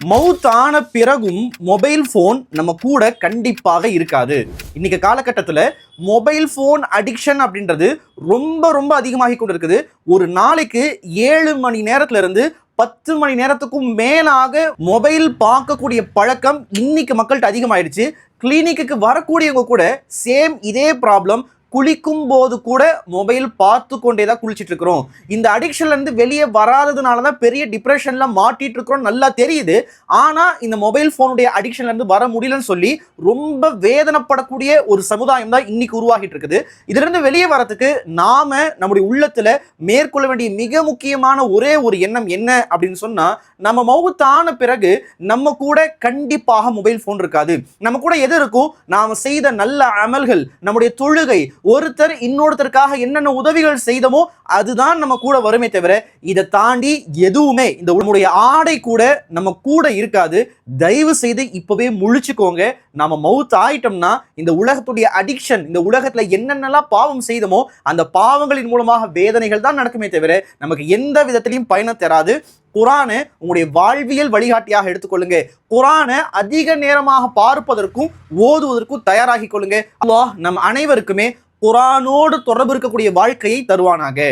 மவுத் ஆன பிறகும் mobile phone நம்ம கூட கண்டிப்பாக இருக்காது. இன்னைக்கு காலகட்டத்தில் மொபைல் ஃபோன் அடிக்ஷன் அப்படின்றது ரொம்ப ரொம்ப அதிகமாகி கொண்டு இருக்குது ஒரு நாளைக்கு ஏழு மணி நேரத்துல இருந்து பத்து மணி நேரத்துக்கும் மேலாக மொபைல் பார்க்கக்கூடிய பழக்கம் இன்னைக்கு மக்கள்கிட்ட அதிகமாயிடுச்சு. கிளினிக்கு வரக்கூடியவங்க கூட சேம் இதே ப்ராப்ளம் குளிக்கும் போது கூட மொபைல் பார்த்து கொண்டே தான் குளிச்சுட்டு இருக்கிறோம் இந்த அடிக்ஷன்லேருந்து வெளியே வராததுனால தான் பெரிய டிப்ரெஷனில் மாட்டிட்டு இருக்கிறோம் நல்லா தெரியுது. ஆனால் இந்த மொபைல் ஃபோனுடைய அடிக்ஷன்லேருந்து வர முடியலன்னு சொல்லி ரொம்ப வேதனைப்படக்கூடிய ஒரு சமுதாயம் தான் இன்னைக்கு உருவாகிட்டு இருக்குது இதுலேருந்து வெளியே வரத்துக்கு நாம் நம்முடைய உள்ளத்தில் மேற்கொள்ள வேண்டிய மிக முக்கியமான ஒரே ஒரு எண்ணம் என்ன அப்படின்னு சொன்னால் நம்ம மௌத்தான பிறகு நம்ம கூட கண்டிப்பாக மொபைல் ஃபோன் இருக்காது. நம்ம கூட எது இருக்கும்? நாம் செய்த நல்ல அமல்கள் நம்முடைய தொழுகை ஒருத்தர் இன்னொருத்தருக்காக என்னென்ன உதவிகள் செய்தமோ அதுதான் நம்ம கூட வருமே தவிர இதை தாண்டி எதுவுமே இந்த நம்முடைய ஆடை கூட நம்ம கூட இருக்காது. தயவு செய்து இப்பவே முழிச்சுக்கோங்க. நம்ம மவுத் ஆயிட்டோம்னா இந்த உலகத்துடைய அடிக்ஷன் இந்த உலகத்துல என்னென்னலாம் பாவம் செய்தமோ அந்த பாவங்களின் மூலமாக வேதனைகள் தான் நடக்குமே தவிர நமக்கு எந்த விதத்திலையும் பயணம் தராது. குரானை உங்களுடைய வாழ்வியல் வழிகாட்டியாக எடுத்துக்கொள்ளுங்க. குரானை அதிக நேரமாக பார்ப்பதற்கும் ஓதுவதற்கும் தயாராகி கொள்ளுங்க. அல்லாஹ் நம் அனைவருக்குமே குரானோடு தொடர்பு இருக்கக்கூடிய வாழ்க்கையை தருவானாக.